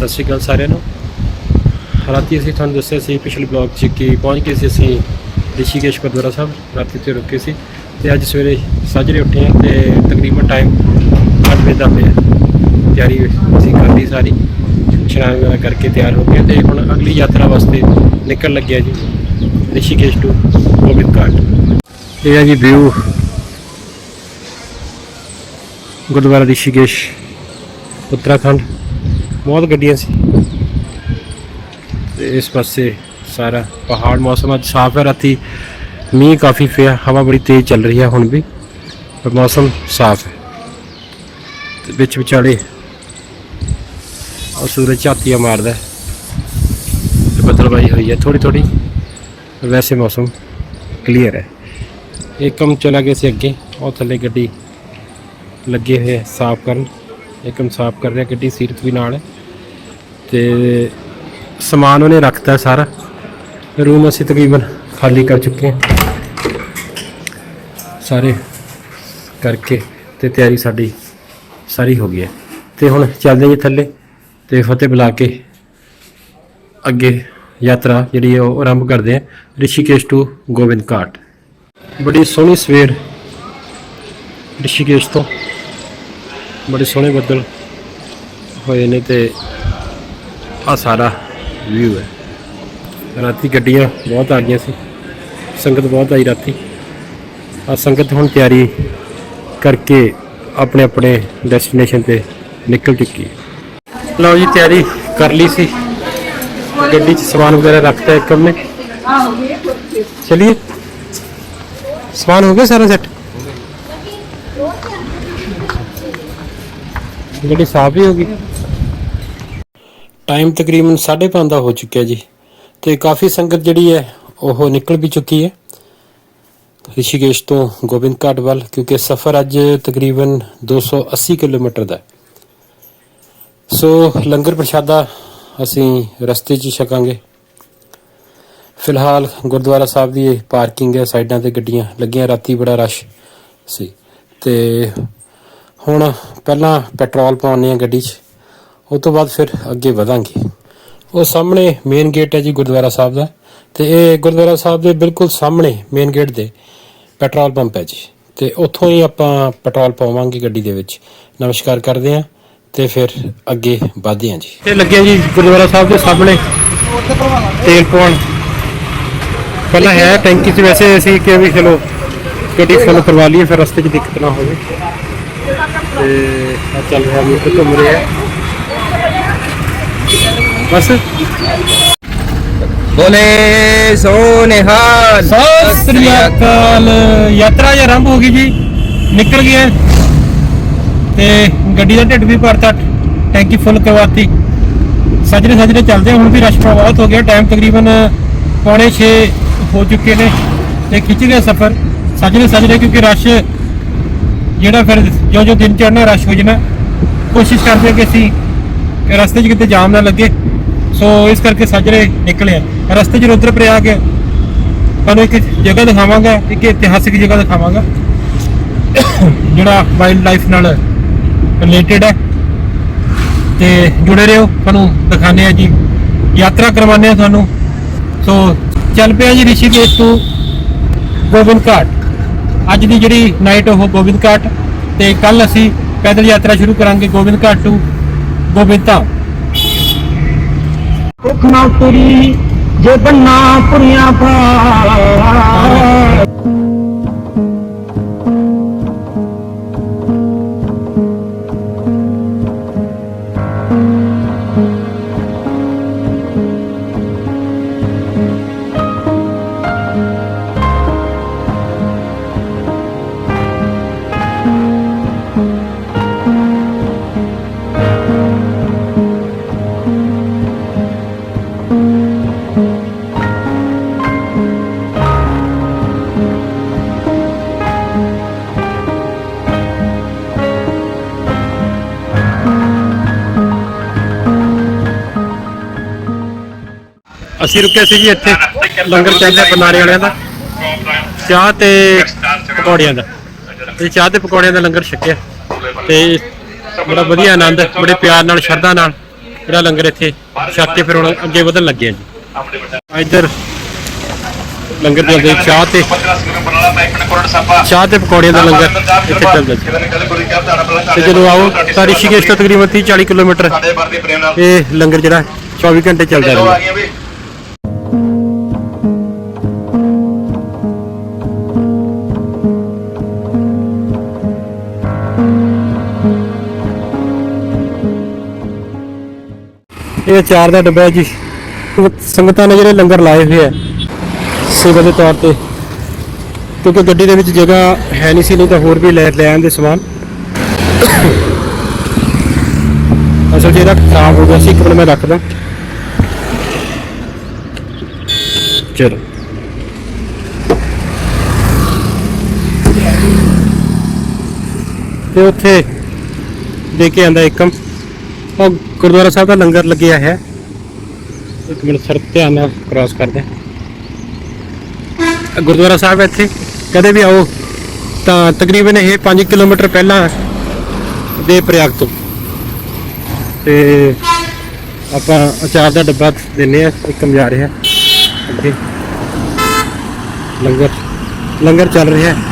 ਸਤਿ ਸ਼੍ਰੀ ਅਕਾਲ ਸਾਰਿਆਂ ਨੂੰ। ਰਾਤੀ ਅਸੀਂ ਤੁਹਾਨੂੰ ਦੱਸਿਆ ਸੀ ਪਿਛਲੇ ਬਲੌਗ 'ਚ ਕਿ ਪਹੁੰਚ ਗਏ ਸੀ ਅਸੀਂ ਰਿਸ਼ੀਕੇਸ਼ ਗੁਰਦੁਆਰਾ ਸਾਹਿਬ, ਰਾਤੀ ਤੇ ਰੁਕੇ ਸੀ ਤੇ ਅੱਜ ਸਵੇਰੇ ਸਾਜਰੇ ਉੱਠੇ ਹਾਂ ਤੇ ਤਕਰੀਬਨ ਟਾਈਮ 8 ਵਜੇ ਦਾ ਪਿਆ ਤਿਆਰੀ ਅਸੀਂ ਕਰ ਲਈ ਸਾਰੀ, ਇਸ਼ਨਾਨ ਵਗੈਰਾ ਕਰਕੇ ਤਿਆਰ ਹੋ ਗਏ ਤੇ ਹੁਣ ਅਗਲੀ ਯਾਤਰਾ ਵਾਸਤੇ ਨਿਕਲ ਲੱਗਿਆ ਜੀ, ਰਿਸ਼ੀਕੇਸ਼ ਟੂ ਗੋਬਿੰਦ ਘਾਟ। ਇਹ ਹੈ ਜੀ ਵਿਊ ਗੁਰਦੁਆਰਾ ਰਿਸ਼ੀਕੇਸ਼, ਉੱਤਰਾਖੰਡ। ਬਹੁਤ ਗੱਡੀਆਂ ਸੀ। ਤੇ ਇਸ ਪਾਸੇ ਸਾਰਾ ਪਹਾੜ ਮੌਸਮ ਅੱਜ ਸਾਫ਼ ਹੈ, ਰਾਤੀ ਮੀਂਹ ਕਾਫੀ ਪਿਆ, ਹਵਾ ਬੜੀ ਤੇਜ਼ ਚੱਲ ਰਹੀ ਹੈ ਹੁਣ ਵੀ, ਪਰ ਮੌਸਮ ਸਾਫ਼ ਹੈ। ਤੇ ਵਿੱਚ ਵਿਚਾਲੇ ਉਹ ਸੂਰਜ ਝਾਤੀਆਂ ਮਾਰਦਾ ਹੈ। ਤੇ ਬੱਦਲਬਾਈ ਹੋਈ ਹੈ ਥੋੜੀ ਥੋੜੀ ਵੈਸੇ ਮੌਸਮ ਕਲੀਅਰ ਹੈ। ਇਹ ਕੰਮ ਚਲਾ ਗਿਆ ਸੀ ਅੱਗੇ, ਉਹ ਥੱਲੇ ਗੱਡੀ ਲੱਗੇ ਹੋਏ ਆ ਸਾਫ਼ ਕਰਨ। ਇੱਕਮ ਸਾਫ਼ ਕਰ ਰਿਹਾ ਕਿੱਡੀ ਸੀਰਤ ਵੀ ਨਾਲ ਹੈ। ਤੇ ਸਮਾਨ ਉਹਨੇ ਰੱਖਤਾ ਸਾਰਾ। ਰੂਮ ਅਸੀਂ ਤਕਰੀਬਨ ਖਾਲੀ ਕਰ ਚੁੱਕੇ ਹਾਂ। ਸਾਰੇ ਕਰਕੇ ਤੇ ਤਿਆਰੀ ਸਾਡੀ ਸਾਰੀ ਹੋ ਗਈ ਹੈ। ਤੇ ਹੁਣ ਚੱਲਦੇ ਜੀ ਥੱਲੇ ਤੇ ਫਤਿਹ ਬੁਲਾ ਕੇ ਅੱਗੇ ਯਾਤਰਾ ਜਿਹੜੀ ਹੈ ਉਹ ਆਰੰਭ ਕਰਦੇ ਹਾਂ। ਰਿਸ਼ੀਕੇਸ਼ ਟੂ ਗੋਬਿੰਦ ਘਾਟ। ਬੜੀ ਸੋਹਣੀ ਸਵੇਰ ਰਿਸ਼ੀਕੇਸ਼ ਤੋਂ। ਬੜੇ ਸੋਹਣੇ ਬੱਦਲ ਹੋਏ ਨੇ ਤੇ ਆ ਸਾਰਾ ਵਿਊ ਹੈ। ਰਾਤੀ ਗੱਡੀਆਂ ਬਹੁਤ ਆ ਗਈਆਂ ਸੀ। ਸੰਗਤ ਬਹੁਤ ਆਈ ਰਾਤੀ। ਆ ਸੰਗਤ ਹੁਣ ਤਿਆਰੀ ਕਰਕੇ ਆਪਣੇ ਆਪਣੇ ਡੈਸਟੀਨੇਸ਼ਨ ਤੇ ਨਿਕਲ ਚੁੱਕੀ ਹੈ। ਲਓ ਜੀ ਤਿਆਰੀ ਕਰ ਲਈ ਸੀ। ਗੱਡੀ 'ਚ ਸਮਾਨ ਵਗੈਰਾ ਰੱਖਤਾ ਇੱਕ ਨੇ ਚਲਿਏ। ਸਮਾਨ ਹੋ ਗਿਆ ਸਾਰਾ ਸੈੱਟ ਗੱਡੀ ਸਾਫ਼ ਹੀ ਹੋ ਗਈ। ਟਾਈਮ ਤਕਰੀਬਨ 5:30 ਦਾ ਹੋ ਚੁੱਕਿਆ ਜੀ ਤੇ ਕਾਫੀ ਸੰਗਤ ਜਿਹੜੀ ਹੈ, ਉਹ ਨਿਕਲ ਵੀ ਚੁੱਕੀ ਹੈ। ਰਿਸ਼ੀਕੇਸ਼ ਤੋਂ ਗੋਬਿੰਦ ਘਾਟ ਵੱਲ, ਕਿਉਂਕਿ ਸਫ਼ਰ ਅੱਜ ਤਕਰੀਬਨ 280 ਕਿਲੋਮੀਟਰ ਦਾ ਸੋ ਲੰਗਰ ਪ੍ਰਸ਼ਾਦਾ ਅਸੀਂ ਰਸਤੇ 'ਚ ਛਕਾਂਗੇ। ਫਿਲਹਾਲ ਗੁਰਦੁਆਰਾ ਸਾਹਿਬ ਦੀ ਇਹ ਪਾਰਕਿੰਗ ਹੈ, ਸਾਈਡਾਂ ਤੇ ਗੱਡੀਆਂ ਲੱਗੀਆਂ, ਰਾਤੀ ਬੜਾ ਰਸ਼ ਸੀ। ਤੇ ਹੁਣ ਪਹਿਲਾਂ ਪੈਟਰੋਲ ਪਾਉਣੇ ਆ ਗੱਡੀ 'ਚ ਉਸ ਤੋਂ ਬਾਅਦ ਫਿਰ ਅੱਗੇ ਵਧਾਂਗੇ। ਉਹ ਸਾਹਮਣੇ ਮੇਨ ਗੇਟ ਹੈ ਜੀ ਗੁਰਦੁਆਰਾ ਸਾਹਿਬ ਦਾ, ਤੇ ਇਹ ਗੁਰਦੁਆਰਾ ਸਾਹਿਬ ਦੇ ਬਿਲਕੁਲ ਸਾਹਮਣੇ ਮੇਨ ਗੇਟ ਦੇ ਪੈਟਰੋਲ ਪੰਪ ਹੈ ਜੀ। ਤੇ ਉੱਥੋਂ ਹੀ ਆਪਾਂ ਪੈਟਰੋਲ ਪਾਵਾਂਗੇ ਗੱਡੀ ਦੇ ਵਿੱਚ। ਨਮਸਕਾਰ ਕਰਦੇ ਹਾਂ ਤੇ ਫਿਰ ਅੱਗੇ ਵਧਦੇ ਹਾਂ ਜੀ। ਤੇ ਲੱਗੇ ਜੀ ਗੁਰਦੁਆਰਾ ਸਾਹਿਬ ਦੇ ਸਾਹਮਣੇ, ਤੇਲ ਪਾਉਣ ਪਹਿਲਾਂ ਹੈ ਟੈਂਕੀ 'ਚ, ਵੈਸੇ ਅਸੀਂ ਕਿ ਵੀ ਚਲੋ ਗੱਡੀ ਫੁੱਲ ਕਰਵਾ ਲਈਏ, ਫਿਰ ਰਸਤੇ 'ਚ ਦਿੱਕਤ ਨਾ ਹੋਵੇ। ਤੇ ਆ ਚੱਲ ਰਿਹਾ ਵੀ ਇੱਥੇ ਘੁੰਮ ਰਿਹਾ। ਬਸ। ਬੋਲੇ ਸੋ ਨਿਹਾਲ ਸਤਿ ਸ੍ਰੀ ਅਕਾਲ। ਯਾਤਰਾ ਜੀ ਆਰੰਭ ਹੋ ਗਈ ਜੀ। ਨਿਕਲ ਗਏ ਤੇ ਗੱਡੀ ਦਾ ਢਿੱਡ ਵੀ ਭਰਤਾ ਟੈਂਕੀ ਫੁੱਲ ਕਰਵਾਤੀ। ਸਜਰੇ ਸਜਰੇ ਚੱਲਦੇ ਹੁਣ ਵੀ ਰਸ਼ ਬਹੁਤ ਹੋ ਗਿਆ। ਟਾਈਮ ਤਕਰੀਬਨ ਪੌਣੇ 6 ਹੋ ਚੁੱਕੇ ਨੇ। ਤੇ ਖਿੱਚ ਗਿਆ ਸਫ਼ਰ। ਸਜਰੇ ਸਜਰੇ ਕਿਉਂਕਿ ਰਸ਼ ਜਿਹੜਾ ਫਿਰ ਜੋ ਜੋ ਦਿਨ ਚੜ੍ਹਨਾ, ਰਸ਼ ਹੋ ਜਾਣਾ, ਕੋਸ਼ਿਸ਼ ਕਰਦੇ ਹਾਂ ਕਿ ਅਸੀਂ ਰਸਤੇ 'ਚ ਕਿਤੇ ਜਾਮ ਨਾ ਲੱਗੇ। ਸੋ ਇਸ ਕਰਕੇ ਸਜਰੇ ਨਿਕਲੇ ਆ ਰਸਤੇ 'ਚ ਰੁਦਰ ਪ੍ਰਯਾਗ ਤੁਹਾਨੂੰ ਇੱਕ ਜਗ੍ਹਾ ਦਿਖਾਵਾਂਗਾ, ਇੱਕ ਇਤਿਹਾਸਿਕ ਜਗ੍ਹਾ ਦਿਖਾਵਾਂਗਾ। ਜਿਹੜਾ ਵਾਈਲਡ ਲਾਈਫ ਨਾਲ ਰਿਲੇਟਡ ਹੈ। ਤੇ ਜੁੜੇ ਰਹੋ, ਤੁਹਾਨੂੰ ਦਿਖਾਣੇ ਆ ਜੀ। ਯਾਤਰਾ ਕਰਵਾਉਂਦੇ ਆ ਤੁਹਾਨੂੰ। ਸੋ ਚੱਲ ਪਿਆ ਜੀ ਰਿਸ਼ੀਕੇਸ਼ ਤੋਂ ਗੋਬਿੰਦ ਘਾਟ ਅੱਜ ਦੀ ਜਿਹੜੀ ਨਾਈਟ ਉਹ ਗੋਬਿੰਦ ਘਾਟ ਤੇ ਕੱਲ ਅਸੀਂ ਪੈਦਲ ਯਾਤਰਾ ਸ਼ੁਰੂ ਕਰਾਂਗੇ ਗੋਬਿੰਦ ਘਾਟ ਤੋਂ ਗੋਬਿੰਦ ਧਾਮ। ਕੁਖ ਨਾ ਪੁਰੀ ਜੇ ਬੰਨਾ ਪੁਰੀਆਂ ਪਾ ਅਸੀਂ ਰੁਕੇ ਸੀ ਜੀ ਇੱਥੇ ਲੰਗਰ ਚੱਲ ਰਿਹਾ ਬਨਾਰੇ ਵਾਲਿਆਂ ਦਾ। ਚਾਹ ਤੇ ਪਕੌੜਿਆਂ ਦਾ। ਤੇ ਚਾਹ ਤੇ ਪਕੌੜਿਆਂ ਦਾ ਲੰਗਰ ਛਕਿਆ। ਤੇ ਬੜਾ ਵਧੀਆ ਆਨੰਦ ਬੜੇ ਪਿਆਰ ਨਾਲ ਸ਼ਰਧਾ ਨਾਲ ਜਿਹੜਾ ਲੰਗਰ ਇੱਥੇ ਛੱਕ ਕੇ ਫਿਰ ਹੁਣ ਅੱਗੇ ਵਧਣ ਲੱਗੇ ਆ ਜੀ। ਇੱਧਰ ਲੰਗਰ ਚੱਲਦੇ ਚਾਹ ਤੇ ਚਾਹ ਤੇ ਪਕੌੜਿਆਂ ਦਾ ਲੰਗਰ ਇੱਥੇ ਚੱਲਦਾ ਜੀ। ਤੇ ਜਦੋਂ ਆਓ ਤਾਂ ਰਿਸ਼ੀਕੇਸ਼ ਤੋਂ ਤਕਰੀਬਨ 30 40 ਕਿਲੋਮੀਟਰ ਇਹ ਲੰਗਰ ਜਿਹੜਾ 24 ਘੰਟੇ ਚੱਲਦਾ ਰਹਿੰਦਾ। ਇਹ ਅਚਾਰ ਦਾ ਡੱਬਾ ਜੀ ਸੰਗਤਾਂ ਨੇ ਜਿਹੜੇ ਲੰਗਰ ਲਾਏ ਹੋਏ ਆ, ਸੇਵਾ ਦੇ ਤੌਰ ਤੇ। ਕਿਉਂਕਿ ਗੱਡੀ ਦੇ ਵਿੱਚ ਜਗ੍ਹਾ ਹੈ ਨਹੀਂ ਸੀ, ਨਹੀਂ ਤਾਂ ਹੋਰ ਵੀ ਲੈ ਲੈ ਆਂਦੇ ਸਮਾਨ। ਅਸਲ 'ਚ ਖਰਾਬ ਹੋ ਗਿਆ ਸੀ, ਇੱਕ ਮਿੰਟ ਮੈਂ ਰੱਖਦਾ। ਚਲੋ। ਤੇ ਉੱਥੇ ਦੇ ਕੇ ਆਂਦਾ ਇੱਕਮ ਉਹ ਗੁਰਦੁਆਰਾ ਸਾਹਿਬ ਦਾ ਲੰਗਰ ਲੱਗਿਆ ਹੈ। ਇੱਕ ਮਿੰਟ ਸਰ ਧਿਆਨ ਨਾਲ ਕ੍ਰਾਸ ਕਰਦੇ ਗੁਰਦੁਆਰਾ ਸਾਹਿਬ ਇੱਥੇ ਕਦੇ ਵੀ ਆਓ ਤਾਂ ਤਕਰੀਬਨ ਇਹ 5 ਕਿਲੋਮੀਟਰ ਪਹਿਲਾਂ ਦੇ ਪ੍ਰਯਾਗ ਤੋਂ। ਤੇ ਆਪਾਂ ਅਚਾਰ ਦਾ ਡੱਬਾ ਦਿੰਨੇ ਆ ਇੱਕ ਜਾ ਰਿਹਾ। ਅੱਗੇ ਲੰਗਰ ਲੰਗਰ ਚੱਲ ਰਿਹਾ ਹੈ।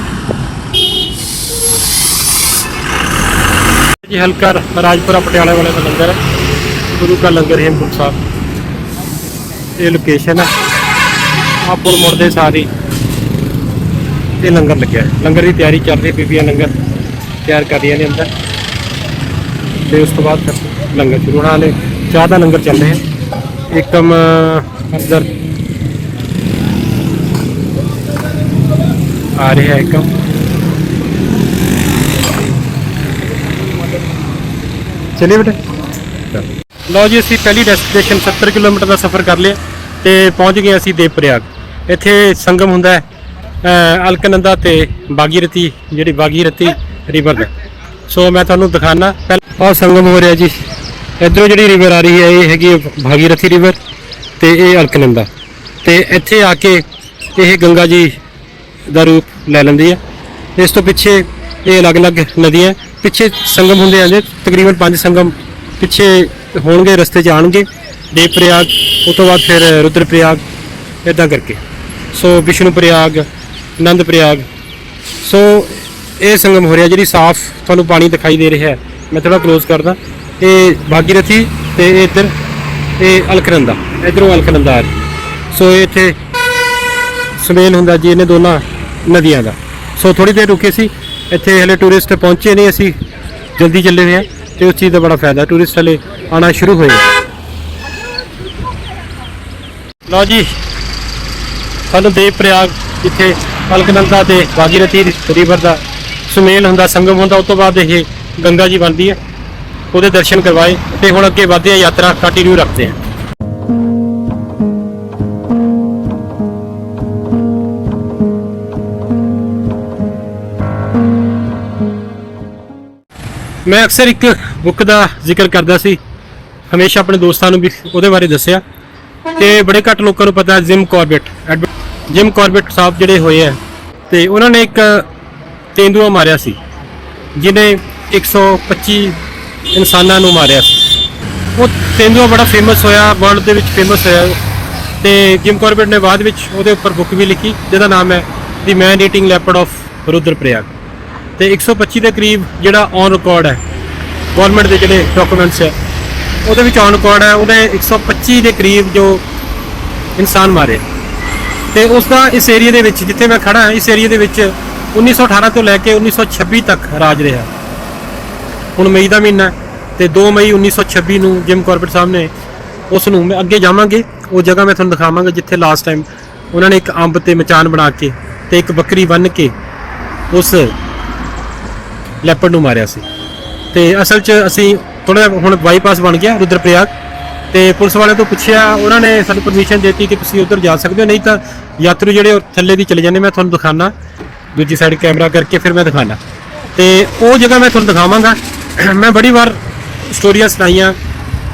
ਜੀ, ਹਲਕਾ ਰਾਜਪੁਰਾ ਪਟਿਆਲੇ ਵਾਲੇ ਦਾ ਲੰਗਰ ਹੈ। ਗੁਰੂ ਦਾ ਲੰਗਰ ਹੇਮਕੁੰਟ ਸਾਹਿਬ। ਇਹ ਲੋਕੇਸ਼ਨ ਹੈ। ਆ ਪੁਲ ਮੁੜਦੇ ਸਾਰੀ ਇਹ ਲੰਗਰ ਲੱਗਿਆ ਲੰਗਰ ਦੀ ਤਿਆਰੀ ਚੱਲ ਰਹੀ ਬੀਬੀਆਂ ਲੰਗਰ ਤਿਆਰ ਕਰ ਰਹੀਆਂ ਨੇ ਅੰਦਰ। ਤੇ ਉਸ ਤੋਂ ਬਾਅਦ ਫਿਰ ਲੰਗਰ ਸ਼ੁਰੂ ਹੋਣਾ ਨੇ ਚਾਹ ਦਾ ਲੰਗਰ ਚੱਲ ਰਿਹਾ ਹੈ। ਇੱਕਮ ਅੰਦਰ ਆ ਰਿਹਾ ਇੱਕਮ ਚਲਿਏ ਬੇਟਾ। ਲਓ ਜੀ, ਅਸੀਂ ਪਹਿਲੀ ਡੈਸਟੀਨੇਸ਼ਨ 70 ਕਿਲੋਮੀਟਰ ਦਾ ਸਫ਼ਰ ਕਰ ਲਿਆ ਤੇ ਪਹੁੰਚ ਗਏ ਅਸੀਂ ਦੇਵਪ੍ਰਯਾਗ। ਇੱਥੇ ਸੰਗਮ ਹੁੰਦਾ ਹੈ ਅਲਕਨੰਦਾ ਤੇ ਬਾਗੀਰਤੀ ਜਿਹੜੀ ਬਾਗੀਰਥੀ ਰਿਵਰ ਦਾ। ਸੋ ਮੈਂ ਤੁਹਾਨੂੰ ਦਿਖਾਣਾ ਪਹਿਲਾਂ ਆਹ ਸੰਗਮ ਹੋ ਰਿਹਾ ਜੀ। ਇਧਰੋਂ ਜਿਹੜੀ ਰਿਵਰ ਆ ਰਹੀ ਹੈ, ਇਹ ਹੈਗੀ ਹੈ ਭਾਗੀਰਥੀ ਰਿਵਰ ਤੇ ਇਹ ਅਲਕਨੰਦਾ। ਤੇ ਇੱਥੇ ਆ ਕੇ ਇਹ ਗੰਗਾ ਜੀ ਦਾ ਰੂਪ ਲੈ ਲੈਂਦੀ ਹੈ। ਇਸ ਤੋਂ ਪਿੱਛੇ ਇਹ ਅਲੱਗ-ਅਲੱਗ ਨਦੀਆਂ ਪਿੱਛੇ ਸੰਗਮ ਹੁੰਦੇ ਆਂਦੇ ਤਕਰੀਬਨ ਪੰਜ ਸੰਗਮ ਪਿੱਛੇ ਹੋਣਗੇ, ਰਸਤੇ 'ਚ ਆਣਗੇ ਦੇਵ ਪ੍ਰਯਾਗ ਉਸ ਤੋਂ ਬਾਅਦ ਫਿਰ ਰੁਦਰ ਪ੍ਰਯਾਗ ਇਦਾਂ ਕਰਕੇ। ਸੋ ਵਿਸ਼ਨੂੰ ਪ੍ਰਯਾਗ ਆਨੰਦ ਪ੍ਰਯਾਗ ਸੋ ਇਹ ਸੰਗਮ ਹੋ ਰਿਹਾ, ਜਿਹੜੀ ਸਾਫ਼ ਤੁਹਾਨੂੰ ਪਾਣੀ ਦਿਖਾਈ ਦੇ ਰਿਹਾ ਹੈ। ਮੈਂ ਥੋੜਾ ক্লোਜ਼ ਕਰਦਾ। ਇਹ ਭਾਗੀਰਥੀ ਤੇ ਇਹ ਇੱਧਰ, ਇਹ ਅਲਕਨੰਦਾ, ਇਧਰੋਂ ਅਲਕਨੰਦਾ ਆ ਰਹੀ ਸੋ ਇਹ ਇੱਥੇ ਸੁਮੇਲ ਹੁੰਦਾ ਜੀ, ਇਹਨੇ ਦੋਨਾਂ ਨਦੀਆਂ ਦਾ। ਸੋ ਥੋੜੀ ਦੇਰ ਰੁਕੇ ਸੀ। ਇੱਥੇ ਹਲੇ ਟੂਰਿਸਟ ਪਹੁੰਚੇ ਨਹੀਂ ਅਸੀਂ, ਜਲਦੀ ਚੱਲੇ ਹੋਏ ਆ ਤੇ ਉਸ ਚੀਜ਼ ਦਾ ਬੜਾ ਫਾਇਦਾ ਟੂਰਿਸਟ ਹਲੇ ਆਣਾ ਸ਼ੁਰੂ ਹੋਏ ਆ। ਲਓ ਜੀ, ਸਾਨੂੰ ਦੇਵ ਪ੍ਰਯਾਗ ਜਿੱਥੇ ਕਲਕਨੰਦਾ ਤੇ ਭਾਗੀਰਥੀ ਰਿਵਰ ਦਾ ਸੁਮੇਲ ਹੁੰਦਾ, ਸੰਗਮ ਹੁੰਦਾ, ਉਸ ਤੋਂ ਬਾਅਦ ਇਹ ਗੰਗਾ ਜੀ ਬਣਦੀ ਹੈ ਉਹਦੇ ਦਰਸ਼ਨ ਕਰਵਾਏ ਤੇ ਹੁਣ ਅੱਗੇ ਵਧਦੇ ਆ, ਯਾਤਰਾ ਕੰਟੀਨਿਊ ਰੱਖਦੇ ਆ ਮੈਂ ਅਕਸਰ ਇੱਕ ਬੁੱਕ ਦਾ ਜ਼ਿਕਰ ਕਰਦਾ ਸੀ, ਹਮੇਸ਼ਾ ਆਪਣੇ ਦੋਸਤਾਂ ਨੂੰ ਵੀ ਉਹਦੇ ਬਾਰੇ ਦੱਸਿਆ। ਤੇ ਬੜੇ ਘੱਟ ਲੋਕਾਂ ਨੂੰ ਪਤਾ ਜਿਮ ਕਾਰਬੇਟ, ਐਡਵ- ਜਿਮ ਕਾਰਬੇਟ ਸਾਹਿਬ ਜਿਹੜੇ ਹੋਏ ਆ, ਤੇ ਉਹਨਾਂ ਨੇ ਇੱਕ ਤੇਂਦੂਆ ਮਾਰਿਆ ਸੀ, ਜਿਹਨੇ 125 ਇਨਸਾਨਾਂ ਨੂੰ ਮਾਰਿਆ ਸੀ। ਉਹ ਤੇਂਦੂਆ ਬੜਾ ਫੇਮਸ ਹੋਇਆ ਵਰਲਡ ਦੇ ਵਿੱਚ ਫੇਮਸ ਹੋਇਆ। ਤੇ ਜਿਮ ਕਾਰਬੇਟ ਨੇ ਬਾਅਦ ਵਿੱਚ ਉਹਦੇ ਉੱਪਰ ਬੁੱਕ ਵੀ ਲਿਖੀ, ਜਿਹਦਾ ਨਾਮ ਹੈ the man eating leopard of Rudraprayag. ਤੇ 125 ਦੇ ਕਰੀਬ ਜਿਹੜਾ ਔਨ ਰਿਕਾਰਡ ਹੈ ਗਵਰਨਮੈਂਟ ਦੇ ਜਿਹੜੇ ਡਾਕੂਮੈਂਟਸ ਹੈ, ਉਹਦੇ ਵਿੱਚ ਔਨ ਰਿਕਾਰਡ ਹੈ, ਉਹਨੇ 125 ਦੇ ਕਰੀਬ ਜੋ ਇਨਸਾਨ ਮਾਰੇ। ਤੇ ਉਸ ਦਾ ਇਸ ਏਰੀਆ ਦੇ ਵਿੱਚ, ਜਿੱਥੇ ਮੈਂ ਖੜਾ ਹਾਂ ਇਸ ਏਰੀਆ ਦੇ ਵਿੱਚ 1918 ਤੋਂ ਲੈ ਕੇ 1926 ਤੱਕ ਰਾਜ ਰਿਹਾ। ਹੁਣ ਮਈ ਦਾ ਮਹੀਨਾ ਹੈ ਤੇ 2 ਮਈ 1926 ਨੂੰ ਜਿਮ ਕਾਰਪੋਰੇਟ ਸਾਹਿਬ ਨੇ ਉਸ ਨੂੰ ਮੈਂ ਅੱਗੇ ਜਾਵਾਂਗੇ, ਉਹ ਜਗ੍ਹਾ ਮੈਂ ਤੁਹਾਨੂੰ ਦਿਖਾਵਾਂਗਾ ਜਿੱਥੇ ਲਾਸਟ ਟਾਈਮ ਉਹਨਾਂ ਨੇ ਇੱਕ ਅੰਬ ਤੇ ਮਚਾਨ ਬਣਾ ਕੇ ਤੇ ਇੱਕ ਬੱਕਰੀ ਬੰਨ ਕੇ ਉਸ ਲੈਪਰਡ ਨੂੰ ਮਾਰਿਆ ਸੀ। ਤੇ ਅਸਲ 'ਚ ਅਸੀਂ ਥੋੜਾ ਹੁਣ ਬਾਈਪਾਸ ਬਣ ਗਿਆ ਰੁਦਰਪ੍ਰਯਾਗ। ਤੇ ਪੁਲਿਸ ਵਾਲਿਆਂ ਤੋਂ ਪੁੱਛਿਆ, ਉਹਨਾਂ ਨੇ ਸਾਨੂੰ ਪਰਮਿਸ਼ਨ ਦਿੱਤੀ ਕਿ ਤੁਸੀਂ ਉੱਧਰ ਜਾ ਸਕਦੇ ਹੋ, ਨਹੀਂ ਤਾਂ ਯਾਤਰੀ ਜਿਹੜੇ ਉਹ ਥੱਲੇ ਦੀ ਚਲੇ ਜਾਂਦੇ, ਮੈਂ ਤੁਹਾਨੂੰ ਦਿਖਾਣਾ ਦੂਜੀ ਸਾਈਡ ਕੈਮਰਾ ਕਰਕੇ ਫਿਰ ਮੈਂ ਦਿਖਾਣਾ ਤੇ ਉਹ ਜਗ੍ਹਾ ਮੈਂ ਤੁਹਾਨੂੰ ਦਿਖਾਵਾਂਗਾ। ਮੈਂ ਬੜੀ ਵਾਰ ਸਟੋਰੀਆਂ ਸੁਣਾਈਆਂ,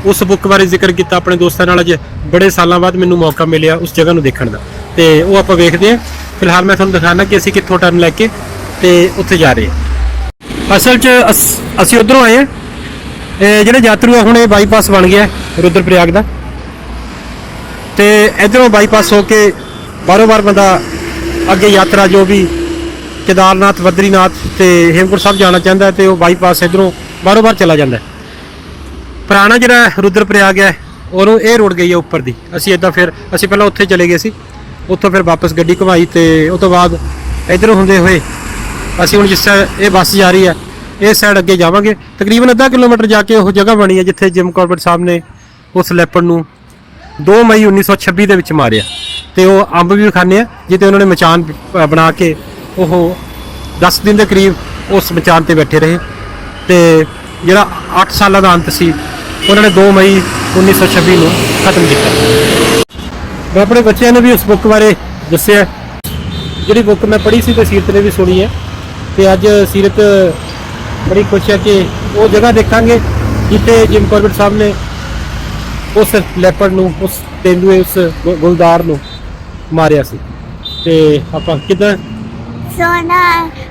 ਉਸ ਬੁੱਕ ਬਾਰੇ ਜ਼ਿਕਰ ਕੀਤਾ, ਆਪਣੇ ਦੋਸਤਾਂ ਨਾਲ ਅੱਜ ਬੜੇ ਸਾਲਾਂ ਬਾਅਦ ਮੈਨੂੰ ਮੌਕਾ ਮਿਲਿਆ ਉਸ ਜਗ੍ਹਾ ਨੂੰ ਦੇਖਣ ਦਾ। ਤੇ ਉਹ ਆਪਾਂ ਵੇਖਦੇ ਹਾਂ। ਫਿਲਹਾਲ ਮੈਂ ਤੁਹਾਨੂੰ ਦਿਖਾਣਾ ਕਿ ਅਸੀਂ ਕਿੱਥੋਂ ਟਰਨ ਲੈ ਕੇ ਤੇ ਉੱਥੇ ਜਾ ਰਹੇ ਹਾਂ। ਅਸਲ 'ਚ ਅਸ- ਅਸੀਂ ਉਧਰੋਂ ਆਏ ਹਾਂ। ਇਹ ਜਿਹੜੇ ਯਾਤਰੂ ਆ, ਹੁਣ ਇਹ ਬਾਈਪਾਸ ਬਣ ਗਿਆ ਰੁਦਰਪ੍ਰਯਾਗ ਦਾ। ਤੇ ਇਧਰੋਂ ਬਾਈਪਾਸ ਹੋ ਕੇ ਬਾਰੋ ਬਾਰ ਬੰਦਾ ਅੱਗੇ ਯਾਤਰਾ, ਜੋ ਵੀ ਕੇਦਾਰਨਾਥ, ਬਦਰੀਨਾਥ ਤੇ ਹੇਮਕੁੰਟ ਸਾਹਿਬ ਜਾਣਾ ਚਾਹੁੰਦਾ ਹੈ ਤੇ ਉਹ ਬਾਈਪਾਸ ਇਧਰੋਂ ਬਾਰੋ ਬਾਰ ਚਲਾ ਜਾਂਦਾ। ਹੈ ਪੁਰਾਣਾ ਜਿਹੜਾ ਰੁਦਰਪ੍ਰਯਾਗ ਹੈ, ਉਹਨੂੰ ਇਹ ਰੋਡ ਗਈ ਹੈ ਉੱਪਰ ਦੀ। ਅਸੀਂ ਇਦਾਂ ਫਿਰ, ਅਸੀਂ ਪਹਿਲਾਂ ਉੱਥੇ ਚਲੇ ਗਏ ਸੀ। ਉੱਥੋਂ ਫਿਰ ਵਾਪਸ ਗੱਡੀ ਘੁਮਾਈ ਤੇ ਉਹ ਤੋਂ ਬਾਅਦ ਇਧਰੋਂ ਹੁੰਦੇ ਹੋਏ ਅਸੀਂ ਹੁਣ ਜਿਸ side ਇਹ ਬੱਸ ਜਾ ਰਹੀ ਹੈ ਇਸ ਸਾਈਡ ਅੱਗੇ ਜਾਵਾਂਗੇ। ਤਕਰੀਬਨ ਅੱਧਾ ਕਿਲੋਮੀਟਰ ਜਾ ਕੇ ਉਹ ਜਗ੍ਹਾ ਬਣੀ ਹੈ ਜਿੱਥੇ ਜਿਮ ਕਾਰਬਟ ਸਾਹਿਬ ਨੇ ਉਸ ਲੈਪਰ ਨੂੰ 2 ਮਈ 1926 ਦੇ ਵਿੱਚ ਮਾਰਿਆ। ਤੇ ਉਹ ਅੰਬ ਵੀ ਖਾਣੇ ਆ ਜਿੱਤੇ ਉਹਨਾਂ ਨੇ ਮਚਾਨ ਬਣਾ ਕੇ ਉਹ 10 ਦਿਨ ਦੇ ਕਰੀਬ ਉਸ ਮਚਾਨ ਤੇ ਬੈਠੇ ਰਹੇ। ਤੇ ਜਿਹੜਾ 8 ਸਾਲਾਂ ਦਾ ਅੰਤ ਸੀ, ਉਹਨਾਂ ਨੇ 2 ਮਈ 1926 ਨੂੰ ਖਤਮ ਕੀਤਾ। ਮੈਂ ਆਪਣੇ ਬੱਚਿਆਂ ਨੂੰ ਵੀ ਉਸ ਬੁੱਕ ਬਾਰੇ ਦੱਸਿਆ। ਜਿਹੜੀ ਬੁੱਕ ਮੈਂ ਪੜ੍ਹੀ ਸੀ ਤੇ ਸੀਰਤ ਨੇ ਵੀ ਸੁਣੀ ਹੈ। ਤੇ ਅੱਜ ਸੀਰਤ ਬੜੀ ਖੁਸ਼ ਹੈ ਕਿ ਉਹ ਜਗ੍ਹਾ ਦੇਖਾਂਗੇ ਜਿੱਥੇ ਜਿਮ ਕਾਰਬਟ ਸਾਹਿਬ ਨੇ ਉਸ ਲੈਪਰ ਨੂੰ ਉਸ ਤੇਂਦੂਏ ਉਸ ਗੁਲਦਾਰ ਨੂੰ ਮਾਰਿਆ ਸੀ। ਤੇ ਆਪਾਂ ਕਿਦਾਂ? ਸੋਨਾ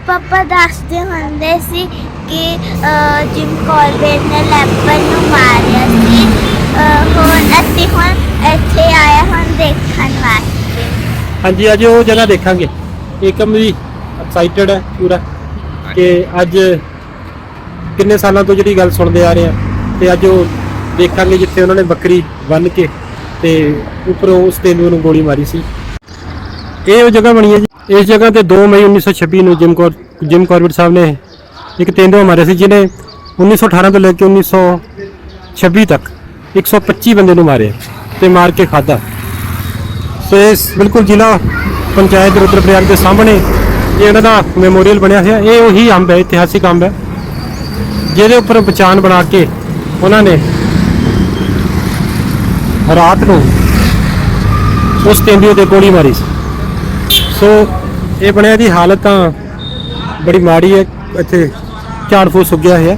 ਪਾਪਾ ਦੱਸਦੇ ਹੁੰਦੇ ਸੀ ਕਿ ਜਿਮ ਕਾਰਬੇਟ ਨੇ ਲੈਪਰ ਨੂੰ ਮਾਰਿਆ ਸੀ। ਹੁਣ ਅਸੀਂ ਹੁਣ ਇੱਥੇ ਆਏ ਹੁਣ ਦੇਖਣ ਵਾਸਤੇ। ਹਾਂਜੀ ਅੱਜ ਉਹ ਜਗ੍ਹਾ ਦੇਖਾਂਗੇ। ਏਕਮ ਵੀ ਐਕਸਾਈਟਡ ਹੈ ਪੂਰਾ ਕਿ ਅੱਜ ਕਿੰਨੇ ਸਾਲਾਂ ਤੋਂ ਜਿਹੜੀ ਗੱਲ ਸੁਣਦੇ ਆ ਰਹੇ ਆ ਤੇ ਅੱਜ ਉਹ ਦੇਖਾਂਗੇ ਜਿੱਥੇ ਉਹਨਾਂ ਨੇ ਬੱਕਰੀ ਬੰਨ ਕੇ ਤੇ ਉੱਪਰੋਂ ਉਸ ਤੇਂਦੂਏ ਨੂੰ ਗੋਲੀ ਮਾਰੀ ਸੀ। ਇਹ ਉਹ ਜਗ੍ਹਾ ਬਣੀ ਹੈ ਜੀ। ਇਸ ਜਗ੍ਹਾ ਤੇ 2 ਮਈ 1926 ਨੂੰ ਜਿਮ ਕੌਰ ਜਿਮ ਕਾਰਬਟ ਸਾਹਿਬ ਨੇ ਇੱਕ ਤੇਂਦੂਆ ਮਾਰਿਆ ਸੀ ਜਿਹਨੇ 1918 ਤੋਂ ਲੈ ਕੇ 1926 ਤੱਕ 125 ਬੰਦੇ ਨੂੰ ਮਾਰਿਆ ਤੇ ਮਾਰ ਕੇ ਖਾਦਾ ਸੋ ਇਸ ਬਿਲਕੁਲ ਜ਼ਿਲ੍ਹਾ ਪੰਚਾਇਤ ਰੁਦਰਪ੍ਰਯਾਗ ਦੇ ਸਾਹਮਣੇ ਇਹ ਇਹਨਾਂ ਦਾ ਮੈਮੋਰੀਅਲ ਬਣਿਆ ਹੋਇਆ, ਇਹ ਉਹੀ ਅੰਬ ਹੈ, ਇਤਿਹਾਸਿਕ ਅੰਬ ਹੈ। ਜਿਹਦੇ ਉੱਪਰ ਪਛਾਣ ਬਣਾ ਕੇ ਉਹਨਾਂ ਨੇ ਰਾਤ ਨੂੰ ਉਸ ਤੇਂਦੂਏ ਤੇ ਗੋਲੀ ਮਾਰੀ ਸੀ। ਸੋ ਇਹ ਬਣਿਆ ਦੀ ਹਾਲਤ ਤਾਂ ਬੜੀ ਮਾੜੀ ਹੈ, ਇੱਥੇ ਝਾੜ ਫੂਸ ਸੁੱਕਿਆ ਹੋਇਆ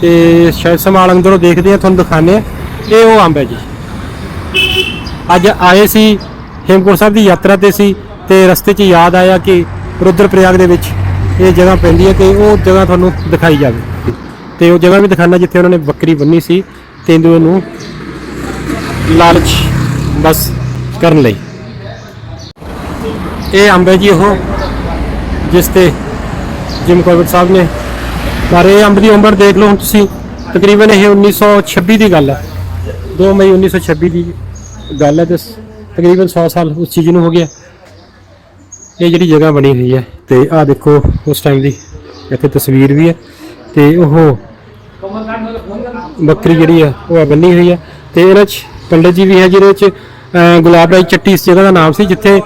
ਤੇ ਸ਼ਾਇਦ ਸੰਭਾਲ ਅੰਦਰੋਂ ਦੇਖਦੇ ਆ ਤੁਹਾਨੂੰ ਦਿਖਾਣੇ ਆ ਇਹ ਉਹ ਅੰਬ ਹੈ ਜੀ। ਅੱਜ ਆਏ ਸੀ, ਹੇਮਕੁੰਟ ਸਾਹਿਬ ਦੀ ਯਾਤਰਾ ਤੇ ਸੀ ਤੇ ਰਸਤੇ 'ਚ ਯਾਦ ਆਇਆ ਕਿ ਰੁਦਰਪ੍ਰਯਾਗ ਦੇ ਵਿੱਚ ਇਹ ਜਗ੍ਹਾ ਪੈਂਦੀ ਹੈ ਕਿ ਉਹ ਜਗ੍ਹਾ ਤੁਹਾਨੂੰ ਦਿਖਾਈ ਜਾਵੇ। ਤੇ ਉਹ ਜਗ੍ਹਾ ਵੀ ਦਿਖਾਣਾ ਜਿੱਥੇ ਉਹਨਾਂ ਨੇ ਬੱਕਰੀ ਬੰਨੀ ਸੀ ਤੇਂਦੂਏ ਨੂੰ ਲਾਲਚ ਬਸ ਕਰਨ ਲਈ। ਇਹ ਅੰਬ ਹੈ ਜੀ ਉਹ, ਜਿਸ ਤੇ ਜਿਮ ਕੋਰਬਟ ਸਾਹਿਬ ਨੇ ਪਰ ਇਹ ਅੰਬ ਦੀ ਉਮਰ ਦੇਖ ਲਓ ਹੁਣ ਤੁਸੀਂ, ਤਕਰੀਬਨ ਇਹ 1926 ਦੀ ਗੱਲ ਹੈ। 2 ਮਈ 1926 ਦੀ ਗੱਲ ਹੈ ਤੇ ਤਕਰੀਬਨ 100 ਸਾਲ ਉਸ ਚੀਜ਼ ਨੂੰ ਹੋ ਗਿਆ। ਇਹ ਜਿਹੜੀ ਜਗ੍ਹਾ ਬਣੀ ਹੋਈ ਹੈ ਤੇ ਆਹ ਦੇਖੋ ਉਸ ਟਾਈਮ ਦੀ ਇੱਥੇ ਤਸਵੀਰ ਵੀ ਹੈ ਤੇ ਉਹ ਬੱਕਰੀ ਜਿਹੜੀ ਆ ਉਹ ਆ ਬੰਨੀ ਹੋਈ ਹੈ ਤੇ ਇਹਨਾਂ 'ਚ ਪੰਡਤ ਜੀ ਵੀ ਹੈ ਜਿਹਦੇ 'ਚ ਗੁਲਾਬ ਰਾਏ ਚੱਟੀ ਇਸ ਜਗ੍ਹਾ ਦਾ ਨਾਮ ਸੀ, ਜਿੱਥੇ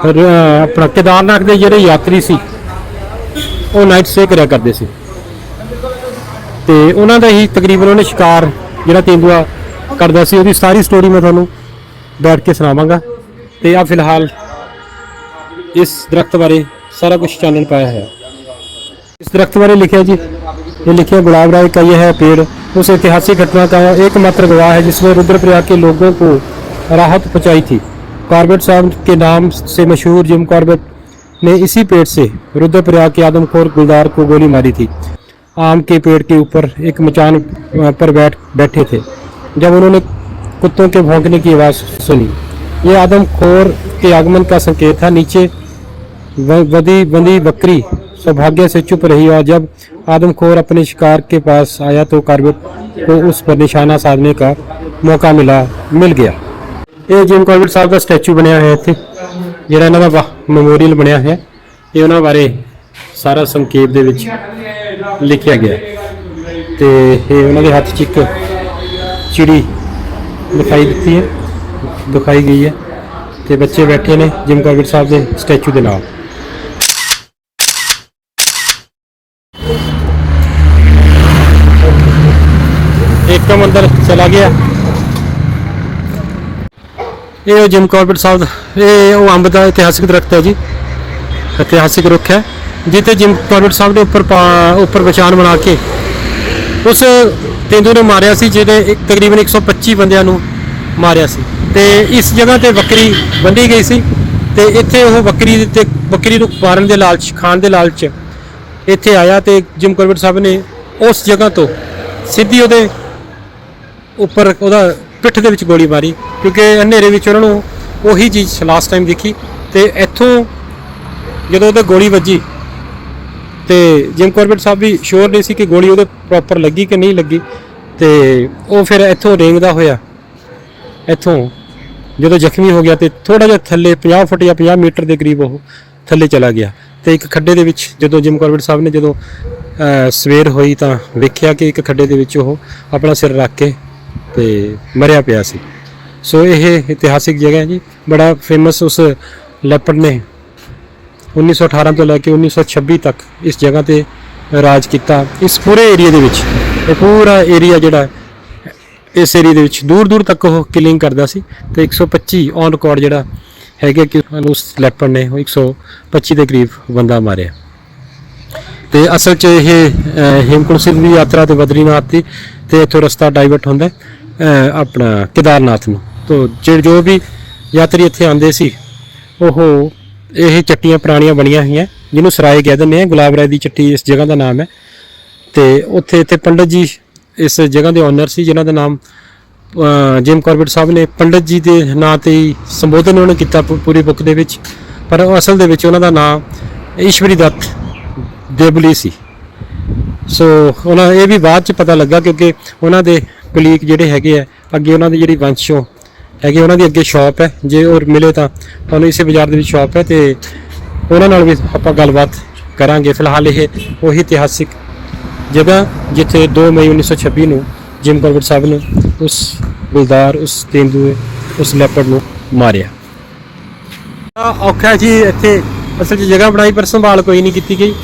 ਆਪਣਾ ਕੇਦਾਰਨਾਥ ਦੇ ਜਿਹੜੇ ਯਾਤਰੀ ਸੀ, ਉਹ ਨਾਈਟ ਸਟੇ ਕਰਿਆ ਕਰਦੇ ਸੀ। ਤੇ ਉਹਨਾਂ ਦਾ ਹੀ ਤਕਰੀਬਨ ਉਹਨੇ ਸ਼ਿਕਾਰ ਜਿਹੜਾ ਤੇਂਦੂਆ ਕਰਦਾ ਸੀ, ਉਹਦੀ ਸਾਰੀ ਸਟੋਰੀ ਮੈਂ ਤੁਹਾਨੂੰ ਬੈਠ ਕੇ ਸੁਣਾਵਾਂਗਾ। ਤੇ ਆ ਫਿਲਹਾਲ ਇਸ ਦਰਖਤ ਬਾਰੇ ਸਾਰਾ ਕੁਝ ਚਾਨਣ ਪਾਇਆ ਹੈ इस दरख्त बारे लिखा है जी ये लिखा है गुलाब राय का यह है पेड़ उस ऐतिहासिक घटना का एकमात्र गवाह है जिसने रुद्रप्रयाग के लोगों को राहत पहुंचाई थी कॉर्बेट साहब के नाम से मशहूर जिम कॉर्बेट ने इसी पेड़ से रुद्रप्रयाग के आदमखोर गुलदार को गोली मारी थी आम के पेड़ के ऊपर एक मचान अ, पर बैठ बैठे थे जब उन्होंने कुत्तों के भौंकने की आवाज़ सुनी ये आदमखोर के आगमन का संकेत था नीचे व- बंदी बंदी बकरी सौभाग्य से चुप रही और जब आदमखोर अपने शिकार के पास आया तो कार्बेट को उस पर निशाना साधने का मौका मिला मिल ਗਿਆ ਇਹ ਜਿਮ ਕਾਰਬੇਟ ਸਾਹਿਬ ਦਾ ਸਟੈਚੂ ਬਣਿਆ ਹੋਇਆ ਇੱਥੇ ਜਿਹੜਾ ਇਹਨਾਂ ਦਾ ਮੈਮੋਰੀਅਲ ਬਣਿਆ ਹੋਇਆ ਇਹ ਉਹਨਾਂ ਬਾਰੇ ਸਾਰਾ ਸੰਖੇਪ ਦੇ ਵਿੱਚ ਲਿਖਿਆ ਗਿਆ ਤੇ ਇਹ ਉਹਨਾਂ ਦੇ ਹੱਥ 'ਚ ਇੱਕ ਚਿੜੀ ਦਿਖਾਈ ਦਿੱਤੀ ਹੈ ਦਿਖਾਈ ਗਈ ਹੈ ਤੇ ਬੱਚੇ ਬੈਠੇ ਨੇ ਜਿਮ ਕਾਰਬੇਟ ਸਾਹਿਬ ਦੇ ਸਟੈਚੂ ਦੇ ਨਾਲ ਇੱਕਮ ਅੰਦਰ ਚਲਾ ਗਿਆ। ਇਹ ਉਹ ਜਿਮ ਕਾਰਬੇਟ ਸਾਹਿਬ ਇਹ ਉਹ ਅੰਬ ਦਾ ਇਤਿਹਾਸਿਕ ਦਰਖਤ ਹੈ ਜੀ। ਇਤਿਹਾਸਿਕ ਰੁੱਖ ਹੈ, ਜਿੱਥੇ ਜਿਮ ਕਾਰਬੇਟ ਸਾਹਿਬ ਦੇ ਉੱਪਰ ਉੱਪਰ ਪਛਾਣ ਬਣਾ ਕੇ ਉਸ ਤੇਂਦੂ ਨੇ ਮਾਰਿਆ ਸੀ, ਜਿਹਦੇ ਇੱਕ- ਤਕਰੀਬਨ 125 ਬੰਦਿਆਂ ਨੂੰ ਮਾਰਿਆ ਸੀ। ਤੇ ਇਸ ਜਗ੍ਹਾ ਤੇ ਬੱਕਰੀ ਬੰਦੀ ਗਈ ਸੀ ਤੇ ਇੱਥੇ ਉਹ ਬੱਕਰੀ ਦੇ ਤੇ ਬੱਕਰੀ ਨੂੰ ਮਾਰਨ ਦੇ ਲਾਲਚ, ਖਾਣ ਦੇ ਲਾਲਚ ਇੱਥੇ ਆਇਆ ਤੇ ਜਿਮ ਕਾਰਬੇਟ ਸਾਹਿਬ ਨੇ ਉਸ ਜਗ੍ਹਾ ਤੋਂ ਸਿੱਧੀ ਉਹਦੇ ਉੱਪਰ ਉਹਦਾ ਪਿੱਠ ਦੇ ਵਿੱਚ ਗੋਲੀ ਮਾਰੀ, ਕਿਉਂਕਿ ਹਨੇਰੇ ਵਿੱਚ ਉਹਨਾਂ ਨੂੰ ਉਹੀ ਚੀਜ਼ ਲਾਸਟ ਟਾਈਮ ਦੇਖੀ ਤੇ ਇੱਥੋਂ ਜਦੋਂ ਉਹਦੇ ਗੋਲੀ ਵੱਜੀ ਤੇ ਜਿਮ ਕੋਰਬੇਟ ਸਾਹਿਬ ਵੀ ਸ਼ੋਰ ਨਹੀਂ ਸੀ ਕਿ ਗੋਲੀ ਉਹਦੇ ਪ੍ਰੋਪਰ ਲੱਗੀ ਕਿ ਨਹੀਂ ਲੱਗੀ ਤੇ ਉਹ ਫਿਰ ਇੱਥੋਂ ਰੇਂਗਦਾ ਹੋਇਆ, ਇੱਥੋਂ ਜਦੋਂ ਜ਼ਖਮੀ ਹੋ ਗਿਆ ਤੇ ਥੋੜਾ ਜਿਹਾ ਥੱਲੇ 50 ਫੁੱਟ ਜਾਂ 50 ਮੀਟਰ ਦੇ ਕਰੀਬ ਉਹ ਥੱਲੇ ਚਲਾ ਗਿਆ ਤੇ ਇੱਕ ਖੱਡੇ ਦੇ ਵਿੱਚ ਜਦੋਂ ਜਿਮ ਕੋਰਬੇਟ ਸਾਹਿਬ ਨੇ ਜਦੋਂ ਸਵੇਰ ਹੋਈ ਤਾਂ ਵੇਖਿਆ ਕਿ ਇੱਕ ਖੱਡੇ ਦੇ ਵਿੱਚ ਉਹ ਆਪਣਾ ਸਿਰ ਰੱਖ ਕੇ ਤੇ ਮਰਿਆ ਪਿਆ ਸੀ। ਸੋ ਇਹ ਇਤਿਹਾਸਿਕ ਜਗ੍ਹਾ ਹੈ ਜੀ। ਬੜਾ ਫੇਮਸ ਉਸ ਲੈਪਰਡ ਨੇ 1918 ਤੋਂ ਲੈ ਕੇ 1926 ਤੱਕ ਇਸ ਜਗ੍ਹਾ ਤੇ ਰਾਜ ਕੀਤਾ। ਇਸ ਪੂਰੇ ਏਰੀਆ ਦੇ ਵਿੱਚ ਇਹ ਪੂਰਾ ਏਰੀਆ ਜਿਹੜਾ ਇਸ ਏਰੀਆ ਦੇ ਵਿੱਚ ਦੂਰ ਦੂਰ ਤੱਕ ਉਹ ਕਿਲਿੰਗ ਕਰਦਾ ਸੀ ਤੇ 125 ਔਨ ਰਿਕਾਰਡ ਜਿਹੜਾ ਹੈਗਾ ਕਿ ਉਸ ਲੈਪਰਡ ਨੇ ਉਹ 125 ਦੇ ਕਰੀਬ ਬੰਦਾ ਮਾਰਿਆ। ਤੇ ਅਸਲ 'ਚ ਇਹ ਅਹ, ਹੇਮਕੁੰਟ ਸਾਹਿਬ ਦੀ ਯਾਤਰਾ ਤੇ ਬਦਰੀਨਾਥ ਦੀ ਤੇ ਇੱਥੋਂ ਰਸਤਾ ਡਾਈਵਰਟ ਹੁੰਦਾ ਆਪਣਾ ਕੇਦਾਰਨਾਥ ਨੂੰ। ਤੋਂ ਜਿਹੜੇ ਜੋ ਵੀ ਯਾਤਰੀ ਇੱਥੇ ਆਉਂਦੇ ਸੀ, ਉਹ ਇਹ ਚੱਟੀਆਂ ਪੁਰਾਣੀਆਂ ਬਣੀਆਂ ਹੋਈਆਂ, ਜਿਹਨੂੰ ਸਰਾਏ ਕਹਿ ਦਿੰਦੇ ਆ। ਗੁਲਾਬ ਰਾਏ ਦੀ ਚੱਟੀ ਇਸ ਜਗ੍ਹਾ ਦਾ ਨਾਮ ਹੈ। ਤੇ ਉੱਥੇ ਇੱਥੇ ਪੰਡਤ ਜੀ ਇਸ ਜਗ੍ਹਾ ਦੇ ਓਨਰ ਸੀ, ਜਿਨ੍ਹਾਂ ਦਾ ਨਾਮ ਜਿਮ ਕਾਰਬੇਟ ਸਾਹਿਬ ਨੇ। ਪੰਡਤ ਜੀ ਦੇ ਨਾਂ ਤੇ ਹੀ ਸੰਬੋਧਨ ਉਹਨਾਂ ਕੀਤਾ ਪੂਰੀ ਬੁੱਕ ਦੇ ਵਿੱਚ। ਪਰ ਉਹ ਅਸਲ ਦੇ ਵਿੱਚ ਉਹਨਾਂ ਦਾ ਨਾਮ ਈਸ਼ਵਰੀ ਦੱਤ ਦੇਬਲੀ ਸੀ। ਸੋ ਉਹਨਾਂ ਇਹ ਵੀ ਬਾਅਦ ਚ ਪਤਾ ਲੱਗਾ ਕਿਉਂਕਿ ਉਹਨਾਂ ਦੇ ਕਲੀਕ ਜਿਹੜੇ ਹੈਗੇ ਆ, ਅੱਗੇ ਉਹਨਾਂ ਦੀ ਜਿਹੜੀ ਵੰਸ਼ੋਂ ਹੈਗੇ, ਉਹਨਾਂ ਦੀ ਅੱਗੇ ਸ਼ਾਪ ਹੈ, ਜੇ ਹੋਰ ਮਿਲੇ ਤਾਂ ਤੁਹਾਨੂੰ ਇਸੇ ਬਾਜ਼ਾਰ ਦੇ ਵਿੱਚ ਸ਼ਾਪ ਹੈ ਤੇ ਉਹਨਾਂ ਨਾਲ ਵੀ ਆਪਾਂ ਗੱਲਬਾਤ ਕਰਾਂਗੇ। ਫਿਲਹਾਲ ਇਹ ਉਹੀ ਇਤਿਹਾਸਿਕ ਜਗ੍ਹਾ ਜਿੱਥੇ 2 ਮਈ 1926 ਨੂੰ ਜਿਮ ਕਾਰਬੇਟ ਸਾਹਿਬ ਨੇ ਉਸ ਗੁਲਦਾਰ ਉਸ ਤੇਂਦੂਏ, ਉਸ ਲੈਪਰਡ ਨੂੰ ਮਾਰਿਆ। ਔਖਾ ਜੀ ਇੱਥੇ ਅਸਲ 'ਚ ਜਗ੍ਹਾ ਬਣਾਈ, ਪਰ ਸੰਭਾਲ ਕੋਈ ਨਹੀਂ ਕੀਤੀ ਗਈ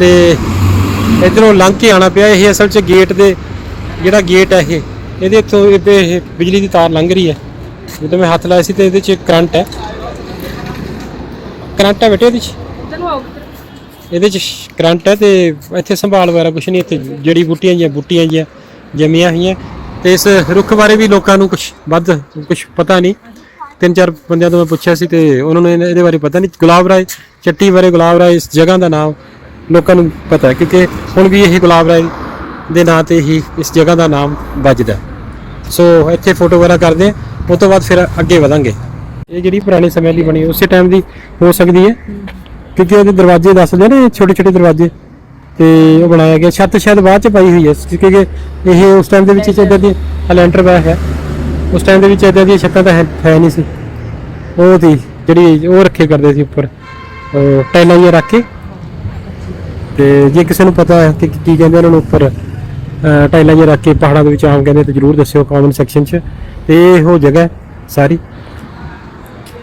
ਤੇ ਇਧਰੋਂ ਲੰਘ ਕੇ ਆਣਾ ਪਿਆ। ਇਹ ਅਸਲ 'ਚ ਗੇਟ ਦੇ ਜਿਹੜਾ ਗੇਟ ਹੈ ਇਹ ਇਹਦੇ ਇੱਥੋਂ ਇਹਦੇ ਇਹ ਬਿਜਲੀ ਦੀ ਤਾਰ ਲੰਘ ਰਹੀ ਹੈ। ਜਦੋਂ ਮੈਂ ਹੱਥ ਲਾਇਆ ਸੀ ਤੇ ਇਹਦੇ 'ਚ ਕਰੰਟ ਹੈ। ਕਰੰਟ ਹੈ ਬੇਟੇ ਇਹਦੇ 'ਚ? ਇਹਦੇ 'ਚ ਕਰੰਟ ਹੈ ਤੇ ਇੱਥੇ ਸੰਭਾਲ ਵਗੈਰਾ ਕੁਛ ਨਹੀਂ ਇੱਥੇ ਜੜੀ ਬੂਟੀਆਂ ਜਾਂ ਬੂਟੀਆਂ ਜਾਂ ਜੰਮੀਆਂ ਹੋਈਆਂ। ਤੇ ਇਸ ਰੁੱਖ ਬਾਰੇ ਵੀ ਲੋਕਾਂ ਨੂੰ ਕੁਝ ਵੱਧ ਕੁਝ ਪਤਾ ਨਹੀਂ। ਤਿੰਨ ਚਾਰ ਬੰਦਿਆਂ ਤੋਂ ਮੈਂ ਪੁੱਛਿਆ ਸੀ ਤੇ ਉਹਨਾਂ ਨੂੰ ਇਹਦੇ ਬਾਰੇ ਪਤਾ ਨਹੀਂ। ਗੁਲਾਬ ਰਾਏ ਚੱਟੀ ਬਾਰੇ ਗੁਲਾਬ ਰਾਏ ਇਸ ਜਗ੍ਹਾ ਦਾ ਨਾਮ ਲੋਕਾਂ ਨੂੰ ਪਤਾ ਹੈ ਕਿਉਂਕਿ ਹੁਣ ਵੀ ਇਹ ਗੁਲਾਬ ਰਾਏ ਦੇ ਨਾਂ ਤੇ ਹੀ ਇਸ ਜਗ੍ਹਾ ਦਾ ਨਾਮ ਵੱਜਦਾ ਸੋ ਇੱਥੇ ਫੋਟੋ ਵਗੈਰਾ ਕਰਦੇ ਹਾਂ ਉਸ ਤੋਂ ਬਾਅਦ ਫਿਰ ਅੱਗੇ ਵਧਾਂਗੇ। ਇਹ ਜਿਹੜੀ ਪੁਰਾਣੇ ਸਮੇਂ ਦੀ ਬਣੀ, ਉਸੇ ਟਾਈਮ ਦੀ ਹੋ ਸਕਦੀ ਹੈ। ਕਿਉਂਕਿ ਉਹਦੇ ਦਰਵਾਜ਼ੇ ਦੱਸਦੇ ਨੇ ਛੋਟੇ ਛੋਟੇ ਦਰਵਾਜ਼ੇ। ਤੇ ਉਹ ਬਣਾਇਆ ਗਿਆ, ਛੱਤ ਸ਼ਾਇਦ ਬਾਅਦ ਚ ਪਾਈ ਹੋਈ ਹੈ, ਕਿਉਂਕਿ ਇਹ ਉਸ ਟਾਈਮ ਦੇ ਵਿੱਚ ਇਦਾਂ ਦੀ ਲੈਂਟਰ ਪਿਆ ਹੈ ਉਸ ਟਾਈਮ ਦੇ ਵਿੱਚ ਇਦਾਂ ਦੀਆਂ ਛੱਤਾਂ ਤਾਂ ਹੈ ਨਹੀਂ ਸੀ। ਉਹ ਦੀ ਜਿਹੜੀ ਉਹ ਰੱਖੇ ਕਰਦੇ ਸੀ ਉੱਪਰ ਟੈਲਾਂ ਟਾਈਲਾਂ ਰੱਖ ਕੇ। ਤੇ ਜੇ ਕਿਸੇ ਨੂੰ ਪਤਾ ਹੈ ਕਿ ਕੀ ਕਹਿੰਦੇ ਉਹਨਾਂ ਨੂੰ ਉੱਪਰ ਟਾਈਲਾਂ ਜੇ ਰੱਖ ਕੇ ਪਹਾੜਾਂ ਦੇ ਵਿੱਚ ਆਮ ਕਹਿੰਦੇ ਤੇ ਜਰੂਰ ਦੱਸਿਓ ਕਮੈਂਟ ਸੈਕਸ਼ਨ 'ਚ। ਤੇ ਇਹ ਉਹ ਜਗ੍ਹਾ ਸਾਰੀ।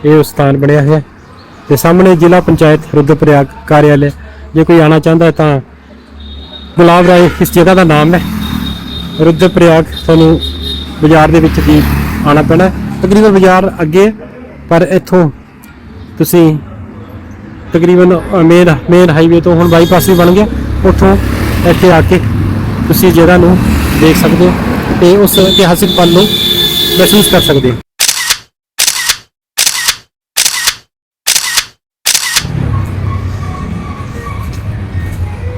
ਇਹ ਉਹ ਸਥਾਨ ਬਣਿਆ ਹੋਇਆ ਤੇ ਸਾਹਮਣੇ ਜ਼ਿਲ੍ਹਾ ਪੰਚਾਇਤ ਰੁਦਪ੍ਰਯਾਗ ਕਾਰਿਆਲੇ। ਜੇ ਕੋਈ ਆਣਾ ਚਾਹੁੰਦਾ ਤਾਂ ਗੁਲਾਬ ਰਾਏ ਇਸ ਜਗ੍ਹਾ ਦਾ ਨਾਮ ਹੈ। ਰੁਦਪ੍ਰਯਾਗ ਤੁਹਾਨੂੰ ਬਾਜ਼ਾਰ ਦੇ ਵਿੱਚ ਵੀ ਆਣਾ ਪੈਣਾ ਤਕਰੀਬਨ ਬਾਜ਼ਾਰ ਅੱਗੇ ਪਰ ਇੱਥੋਂ ਤੁਸੀਂ ਤਕਰੀਬਨ ਮੇਨ ਮੇਨ ਹਾਈਵੇ ਤੋਂ ਹੁਣ ਬਾਈਪਾਸ ਵੀ ਬਣ ਗਿਆ। ਉੱਥੋਂ ਇੱਥੇ ਆ ਕੇ ਤੁਸੀਂ ਜਗ੍ਹਾ ਨੂੰ ਦੇਖ ਸਕਦੇ ਹੋ ਤੇ ਉਸ ਇਤਿਹਾਸਿਕ ਪਲ ਨੂੰ ਮਹਿਸੂਸ ਕਰ ਸਕਦੇ ਹੋ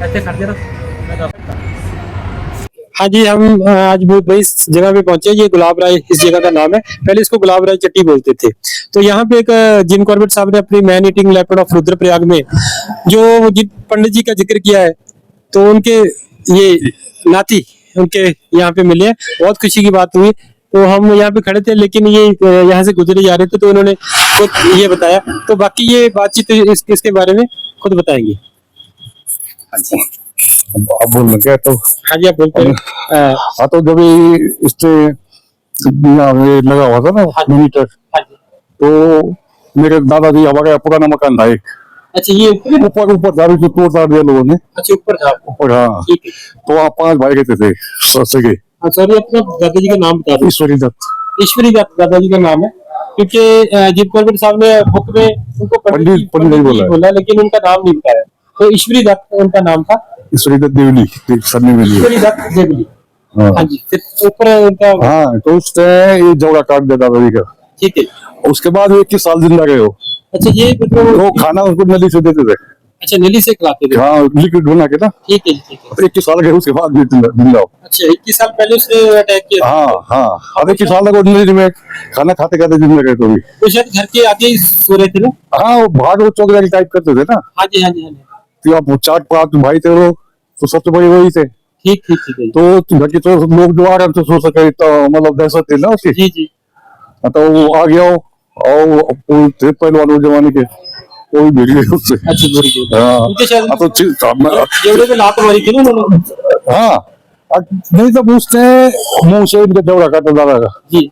ऐसे खड़े रहो हाँ जी हम अ, आज बहुत बड़ी इस जगह पे पहुंचे ये गुलाब राय इस जगह का नाम है पहले इसको गुलाब राय चट्टी बोलते थे तो यहाँ पे एक अ, जिम कॉर्बेट साहब ने अपनी man eating leopard of Rudraprayag में जो जिन पंडित जी का जिक्र किया है तो उनके ये नाती उनके यहाँ पे मिले हैं। बहुत खुशी की बात हुई। तो हम यहाँ पे खड़े थे लेकिन ये यहाँ से गुजरे जा रहे थे तो उन्होंने खुद ये बताया। तो बाकी ये बातचीत इस, इसके बारे में खुद बताएँगे। अब बोल लगे तो हाँ जी आप बोलते हैं। हाँ। तो जब इससे लगा हुआ था ना मिनीटर हाँ जी। तो मेरे दादाजी हमारे पुराना मकान था एक। अच्छा ये ऊपर ऊपर ऊपर था तोड़ ताड़ दिया लोगों ने। अच्छा ऊपर था ऊपर हाँ। तो वहाँ पाँच भाई रहते थे सस्ते के सॉरी अपना दादाजी का नाम बता दो। ईश्वरी दत्त। ईश्वरी दत्त दादाजी का नाम है। क्योंकि जीत कॉर्बेट साहब ने बुक में उनको पंडित पंडित- बोला बोला लेकिन उनका नाम नहीं बताया तो ईश्वरी दत्त उनका नाम था? ईश्वरी दत्त देवली ईश्वरी दत्त देवली। हाँ। हाँ जी ऊपर उनका हाँ तो उसने ये जौड़ा काट दिया दादाजी का। ठीक है। उसके बाद वो इक्कीस साल ज़िंदा गए हो अच्छा ये मतलब तो खाना उसको नदी से देते थे। अच्छा नली से खिलाते थे? हाँ लिक्विड बना के ना। ठीक है ठीक है। इक्कीस साल के उसके बाद भी दिला- अच्छा इक्कीस साल पहले उसने अटैक किया? हाँ हाँ। अब इक्कीस साल तक ordinary में खाना खाते खाते दिन लगे तो भी। वो शायद घर के आगे सो रहे थे ना? हाँ वो भाग वो चौक जाके टाइप करते थे ना। हाँ जी हाँ जी हाँ जी। कि आप वो चार पाँच भाई थे वो तो सबसे बड़े वही थे। ठीक ठीक ठीक है। तो घर के तो लोग जो आराम से सो सके तो मतलब दहशत थी ना उसकी। जी जी। तो वो आ गया हो और वो थे पहलवान वो जमाने के वो भी भिड़ गए उससे अच्छा वेरी गुड हाँ उनके शायद हाँ, तो ठीक था मैं- जेवड़े पे लात मारी थी ना उन्होंने हाँ अब नहीं तो पूछते मुंह से इनके दौड़ा काटा दादा का जी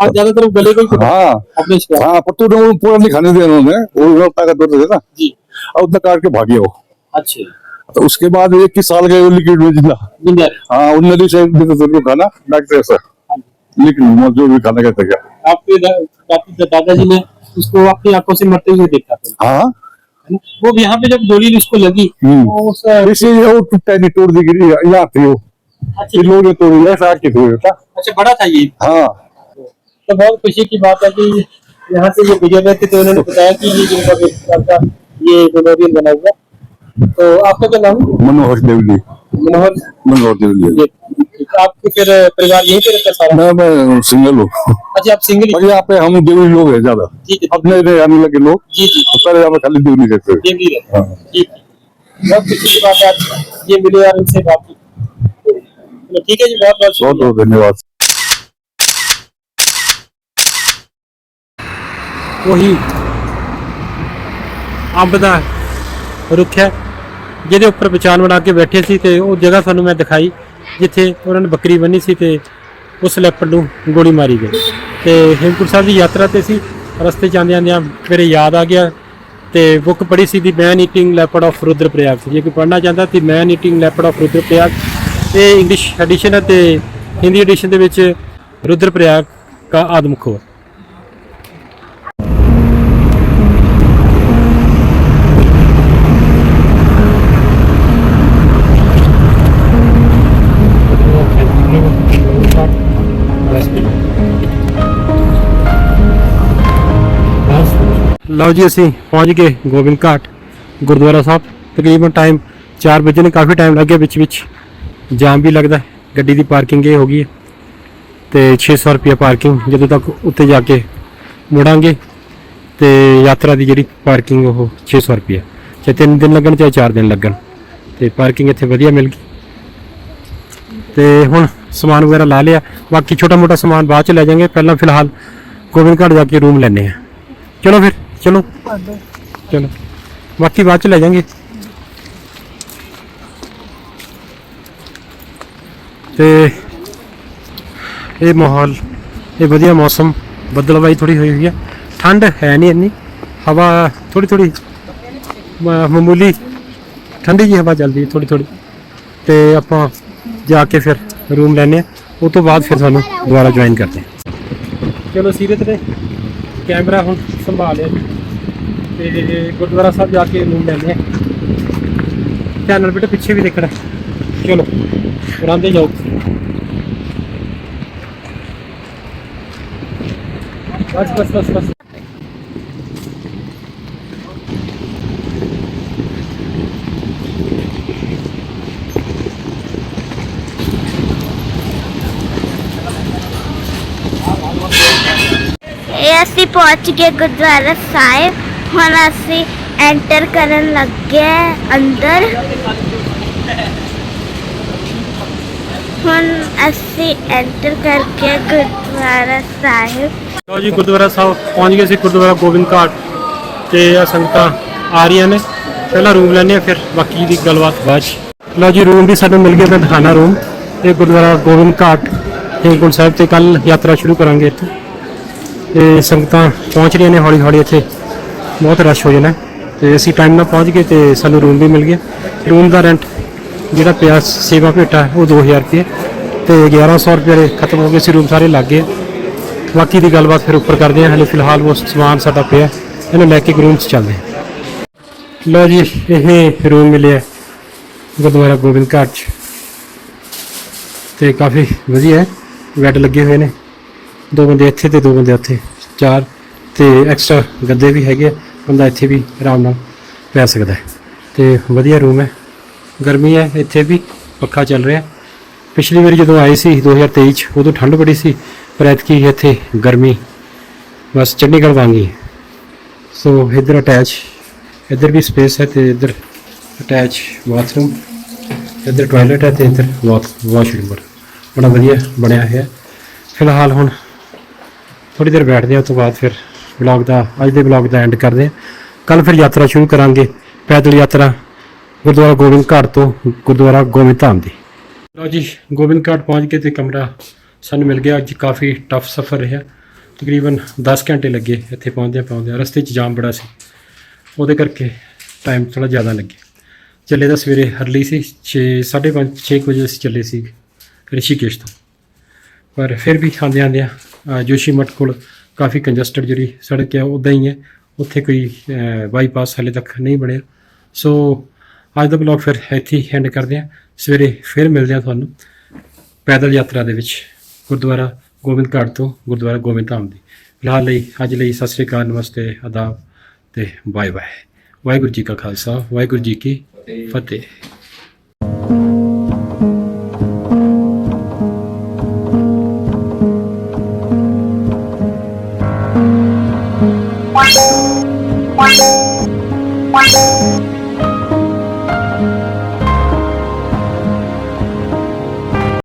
और ज्यादातर वो गले को ही हाँ अपने शिकार हाँ पत्तू ने वो पूरा नहीं खाने दिया उन्होंने वो ताकत थे ना जी और उतना काट के भाग गया वो अच्छे तो उसके बाद इक्कीस साल के लिक्विड में जिंदा जिंदा हाँ उन नदी से देते थे उनको खाना डॉक्टर से लिक्विड जो भी खाना कहते क्या? आपके दादाजी ने उसको अपनी आँखों से मरते हुए देखा था। हाँ। वो यहाँ पे जब गोली उसको लगी हम्म। तो इसलिए वो टूटा नहीं तोड़ दी गिरी यहाँ थी वो। अच्छा। लोग ने तोड़ी ऐसा आके तोड़ी था अच्छा बड़ा था ये? हाँ। तो बहुत खुशी की बात है कि यहाँ से ये गुजर रहे थे तो उन्होंने बताया कि ये जिनका का ये मेमोरियल बना हुआ। तो आपका क्या नाम मनोहर देवली। मनोहर। मनोहर देवली। तो आपके फिर परिवार यहीं पे रहता है सारा मैं मैं सिंगल हूँ अच्छा आप सिंगल और यहाँ पे हम देवली लोग हैं ज्यादा ठीक है अब नए नए आने लगे लोग जी जी तो पहले यहाँ पे खाली देवली रहते थे देवली रहते हैं। हाँ। ठीक है। बहुत खुशी की बात है आज ये मिले और इनसे बात की चलो, ठीक है जी बहुत बहुत बहुत शुक्रिया बहुत धन्यवाद ਉਹੀ ਅੰਬ ਦਾ ਰੁੱਖ ਹੈ ਜਿਹਦੇ ਉੱਪਰ ਵਿਚਾਨ ਬਣਾ ਕੇ ਬੈਠੇ ਸੀ ਤੇ ਉਹ ਜਗ੍ਹਾ ਤੁਹਾਨੂੰ ਮੈਂ ਦਿਖਾਈ ਜਿੱਥੇ ਉਹਨਾਂ ਨੇ ਬੱਕਰੀ ਬੰਨੀ ਸੀ ਤੇ ਉਸ ਲੈਪਰ ਨੂੰ ਗੋਲੀ ਮਾਰੀ ਗਈ। ਤੇ ਹੇਮਕੁੰਟ ਸਾਹਿਬ ਦੀ ਯਾਤਰਾ ਤੇ ਸੀ ਰਸਤੇ ਚ ਆਉਂਦੇ ਆਉਂਦਿਆਂ ਮੇਰੇ ਯਾਦ ਆ ਗਿਆ ਤੇ ਬੁੱਕ ਪੜ੍ਹੀ ਸੀ the man eating leopard of Rudraprayag ਜੇ ਕੋਈ ਪੜ੍ਹਨਾ ਚਾਹੁੰਦਾ ਤੇ man eating leopard of Rudraprayag ਇਹ ਇੰਗਲਿਸ਼ ਐਡੀਸ਼ਨ ਹੈ ਤੇ ਹਿੰਦੀ ਐਡੀਸ਼ਨ ਦੇ ਵਿੱਚ ਰੁਦਰਪ੍ਰਯਾਗ ਦਾ ਆਦਮੁਖ ਲਓ ਜੀ ਅਸੀਂ ਪਹੁੰਚ ਗਏ ਗੋਬਿੰਦ ਘਾਟ, ਗੁਰਦੁਆਰਾ ਸਾਹਿਬ। ਤਕਰੀਬਨ ਟਾਈਮ 4 ਵਜੇ ਨੇ, ਕਾਫੀ ਟਾਈਮ ਲੱਗਿਆ ਵਿੱਚ ਵਿੱਚ। ਜਾਮ ਵੀ ਲੱਗਦਾ ਗੱਡੀ ਦੀ ਪਾਰਕਿੰਗ ਇਹ ਹੋ ਗਈ ਹੈ। ਤੇ 600 ਰੁਪਏ ਪਾਰਕਿੰਗ ਜਦੋਂ ਤੱਕ ਉੱਤੇ ਜਾ ਕੇ ਮੁੜਾਂਗੇ ਤੇ ਯਾਤਰਾ ਦੀ ਜਿਹੜੀ ਪਾਰਕਿੰਗ ਉਹ 600 ਰੁਪਏ ਚਾਹੇ 3 ਦਿਨ ਲੱਗਣ, ਚਾਹੇ 4 ਦਿਨ ਲੱਗਣ। ਤੇ ਪਾਰਕਿੰਗ ਇੱਥੇ ਵਧੀਆ ਮਿਲ ਗਈ। ਤੇ ਹੁਣ ਸਮਾਨ ਵਗੈਰਾ ਲਾ ਲਿਆ। ਬਾਕੀ ਛੋਟਾ ਮੋਟਾ ਸਮਾਨ ਬਾਅਦ ਚ ਲੈ ਜਾਵਾਂਗੇ। ਪਹਿਲਾਂ ਫਿਲਹਾਲ ਗੋਬਿੰਦ ਘਾਟ ਜਾ ਕੇ ਰੂਮ ਲੈਣੇ ਆ ਚਲੋ ਫਿਰ। ਚਲੋ। ਚਲੋ। ਬਾਕੀ ਬਾਅਦ ਚ ਲੈ ਜਾਵਾਂਗੇ ਤੇ ਇਹ ਮਾਹੌਲ ਇਹ ਵਧੀਆ ਮੌਸਮ ਬੱਦਲਵਾਈ ਥੋੜੀ ਹੋਈ ਹੋਈ ਹੈ ਠੰਡ ਹੈ ਨਹੀਂ ਇੰਨੀ। ਹਵਾ ਥੋੜੀ ਥੋੜੀ ਮਾਮੂਲੀ। ਠੰਡੀ ਜੀ ਹਵਾ ਚੱਲਦੀ ਥੋੜੀ ਥੋੜੀ ਤੇ ਆਪਾਂ ਜਾ ਕੇ ਫਿਰ ਰੂਮ ਲੈਣੇ ਆ ਉਸ ਤੋਂ ਬਾਅਦ ਫਿਰ ਸਾਨੂੰ ਦੁਬਾਰਾ ਜੁਆਇਨ ਕਰਦੇ ਚਲੋ ਸੀਰਤ ਨੇ ਕੈਮਰਾ ਹੁਣ ਸੰਭਾਲਿਆ ਜੀ। ਤੇ ਗੁਰਦੁਆਰਾ ਸਾਹਿਬ ਜਾ ਕੇ ਰੂਮ ਲੈਣੇ ਆ ਚੈਨਲ ਬੇਟਾ ਪਿੱਛੇ ਵੀ ਦੇਖਣਾ। ਚਲੋ ਰਾਂਦੇ ਜਾਓ। ਬਸ ਬਸ ਬਸ ਬਸ। ਅਸੀਂ ਪਹੁੰਚ ਗਏ ਗੁਰਦੁਆਰਾ ਸਾਹਿਬ। ਹੁਣ ਅਸੀਂ ਐਂਟਰ ਕਰਨ ਲੱਗੇ ਅੰਦਰ। ਹੁਣ ਅਸੀਂ ਐਂਟਰ ਕਰਕੇ ਗੁਰਦੁਆਰਾ ਸਾਹਿਬ। ਲਓ ਜੀ, ਗੁਰਦੁਆਰਾ ਸਾਹਿਬ ਪਹੁੰਚ ਗਏ ਸੀ ਗੁਰਦੁਆਰਾ ਗੋਬਿੰਦ ਘਾਟ। ਤੇ ਆ ਸੰਗਤਾਂ ਆ ਰਹੀਆਂ ਨੇ। ਪਹਿਲਾਂ ਰੂਮ ਲੈਣੇ ਆ ਫਿਰ ਬਾਕੀ ਦੀ ਗੱਲਬਾਤ ਬਾਅਦ 'ਚ। ਲਓ ਜੀ ਰੂਮ ਵੀ ਸਾਨੂੰ ਮਿਲ ਗਿਆ ਮੈਂ ਦਿਖਾਣਾ ਰੂਮ ਇਹ ਗੁਰਦੁਆਰਾ ਗੋਬਿੰਦ ਘਾਟ ਹੇਮਕੁੰਟ ਸਾਹਿਬ ਤੇ ਕੱਲ ਯਾਤਰਾ ਸ਼ੁਰੂ ਕਰਾਂਗੇ ਇੱਥੇ। ਤੇ ਸੰਗਤਾਂ ਪਹੁੰਚ ਰਹੀਆਂ ਨੇ ਹੌਲੀ ਹੌਲੀ ਇੱਥੇ। ਬਹੁਤ ਰਸ਼ ਹੋ ਜਾਣਾ ਹੈ। ਤੇ ਅਸੀਂ ਟਾਈਮ ਨਾਲ ਪਹੁੰਚ ਗਏ ਤੇ ਸਾਨੂੰ ਰੂਮ ਵੀ ਮਿਲ ਗਿਆ। ਰੂਮ ਦਾ ਰੈਂਟ ਜਿਹੜਾ ਪਿਆ ਸੇਵਾ ਭੇਟਾ ਉਹ 2000 ਰੁਪਏ। ਤੇ 1100 ਰੁਪਏ ਖਤਮ ਹੋ ਗਏ ਸੀ ਰੂਮ ਸਾਰੇ ਲੱਗ ਗਏ। ਬਾਕੀ ਦੀ ਗੱਲਬਾਤ ਫਿਰ ਉੱਪਰ ਕਰਦੇ ਹਾਂ। ਹਲੇ ਫਿਲਹਾਲ ਉਹ ਸਮਾਨ ਸਾਡਾ ਪਿਆ ਇਹਨੂੰ ਲੈ ਕੇ ਰੂਮ 'ਚ ਚੱਲਦੇ ਹਾਂ। ਲਓ ਜੀ, ਇਹ ਰੂਮ ਮਿਲਿਆ ਗੁਰਦੁਆਰਾ ਗੋਬਿੰਦ ਘਾਟ 'ਚ। ਤੇ ਕਾਫੀ ਵਧੀਆ ਹੈ ਬੈੱਡ ਲੱਗੇ ਹੋਏ ਨੇ। ਦੋ ਬੰਦੇ ਇੱਥੇ ਤੇ ਦੋ ਬੰਦੇ ਉੱਥੇ, ਚਾਰ ਤੇ ਐਕਸਟਰਾ ਗੱਦੇ ਵੀ ਹੈਗੇ ਆ, ਬੰਦਾ ਇੱਥੇ ਵੀ ਆਰਾਮ ਨਾਲ ਪੈ ਸਕਦਾ ਹੈ। ਤੇ ਵਧੀਆ ਰੂਮ ਹੈ। ਗਰਮੀ ਹੈ, ਇੱਥੇ ਵੀ ਪੱਖਾ ਚੱਲ ਰਿਹਾ। ਪਿਛਲੀ ਵਾਰੀ ਜਦੋਂ ਆਏ ਸੀ 2023 ਚ, ਉਦੋਂ ਠੰਡ ਬੜੀ ਸੀ, ਪਰ ਐਤਕੀ ਇੱਥੇ ਗਰਮੀ, ਬਸ ਚੰਡੀਗੜ੍ਹ ਵਾਂਗੀ ਹੈ ਸੋ ਇੱਧਰ ਅਟੈਚ ਇੱਧਰ ਵੀ ਸਪੇਸ ਹੈ ਤੇ ਇੱਧਰ ਅਟੈਚ ਬਾਥਰੂਮ ਇੱਧਰ ਟਾਇਲਟ ਹੈ ਤੇ ਇੱਧਰ ਵਾਸ਼ਰੂਮ ਬੜਾ ਵਧੀਆ ਬਣਿਆ ਹੋਇਆ। ਫਿਲਹਾਲ ਹੁਣ ਥੋੜੀ ਦੇਰ ਬੈਠਦੇ ਹਾਂ, ਉਸ ਤੋਂ ਬਾਅਦ ਫਿਰ ਵਲੌਗ ਦਾ, ਅੱਜ ਦੇ ਵਲੌਗ ਦਾ ਐਂਡ ਕਰਦੇ ਹਾਂ। ਕੱਲ ਫਿਰ ਯਾਤਰਾ ਸ਼ੁਰੂ ਕਰਾਂਗੇ, ਪੈਦਲ ਯਾਤਰਾ, ਗੁਰਦੁਆਰਾ ਗੋਬਿੰਦ ਘਾਟ ਤੋਂ ਗੁਰਦੁਆਰਾ ਗੋਬਿੰਦ ਧਾਮ ਦੀ। ਲਓ ਜੀ, ਗੋਬਿੰਦ ਘਾਟ ਪਹੁੰਚ ਕੇ ਤੇ ਕਮਰਾ ਸਾਨੂੰ ਮਿਲ ਗਿਆ। ਅੱਜ ਕਾਫੀ ਟਫ ਸਫ਼ਰ ਰਿਹਾ। ਤਕਰੀਬਨ 10 ਘੰਟੇ ਲੱਗੇ ਇੱਥੇ ਪਹੁੰਚਦਿਆਂ ਪਹੁੰਚਦਿਆਂ। ਰਸਤੇ 'ਚ ਜਾਮ ਬੜਾ ਸੀ। ਉਹਦੇ ਕਰਕੇ ਟਾਈਮ ਥੋੜਾ ਜ਼ਿਆਦਾ ਲੱਗਿਆ ਚੱਲੇ ਤਾਂ ਸਵੇਰੇ ਹਰਲੀ ਸੀ 6 5:30 6 ਵਜੇ ਅਸੀਂ ਚੱਲੇ ਸੀ ਰਿਸ਼ੀਕੇਸ਼ ਤੋਂ। ਪਰ ਫਿਰ ਵੀ ਆਉਂਦੇ ਆਉਂਦਿਆਂ ਜੋਸ਼ੀ ਮਠ ਕੋਲ ਕਾਫੀ ਕੰਜਸਟਡ ਜਿਹੜੀ ਸੜਕ ਹੈ ਉਦਾਂ ਹੀ ਹੈ। ਉੱਥੇ ਕੋਈ ਬਾਈਪਾਸ ਹਲੇ ਤੱਕ ਨਹੀਂ ਬਣਿਆ। ਸੋ ਅੱਜ ਦਾ ਬਲੌਗ ਫਿਰ ਇੱਥੇ ਹੀ ਐਂਡ ਕਰਦੇ ਹਾਂ। ਸਵੇਰੇ ਫਿਰ ਮਿਲਦੇ ਹਾਂ ਤੁਹਾਨੂੰ ਪੈਦਲ ਯਾਤਰਾ ਦੇ ਵਿੱਚ। ਗੁਰਦੁਆਰਾ ਗੋਬਿੰਦ ਘਾਟ ਤੋਂ ਗੁਰਦੁਆਰਾ ਗੋਬਿੰਦ ਧਾਮ ਦੀ। ਫਿਲਹਾਲ ਲਈ ਅੱਜ ਲਈ ਸਤਿ ਸ੍ਰੀ ਅਕਾਲ ਨਮਸਤੇ ਆਦਾਬ ਤੇ ਬਾਏ ਬਾਏ ਵਾਹਿਗੁਰੂ ਜੀ ਕਾ ਖਾਲਸਾ ਵਾਹਿਗੁਰੂ ਜੀ ਕੀ ਫਤਿਹ। Bye.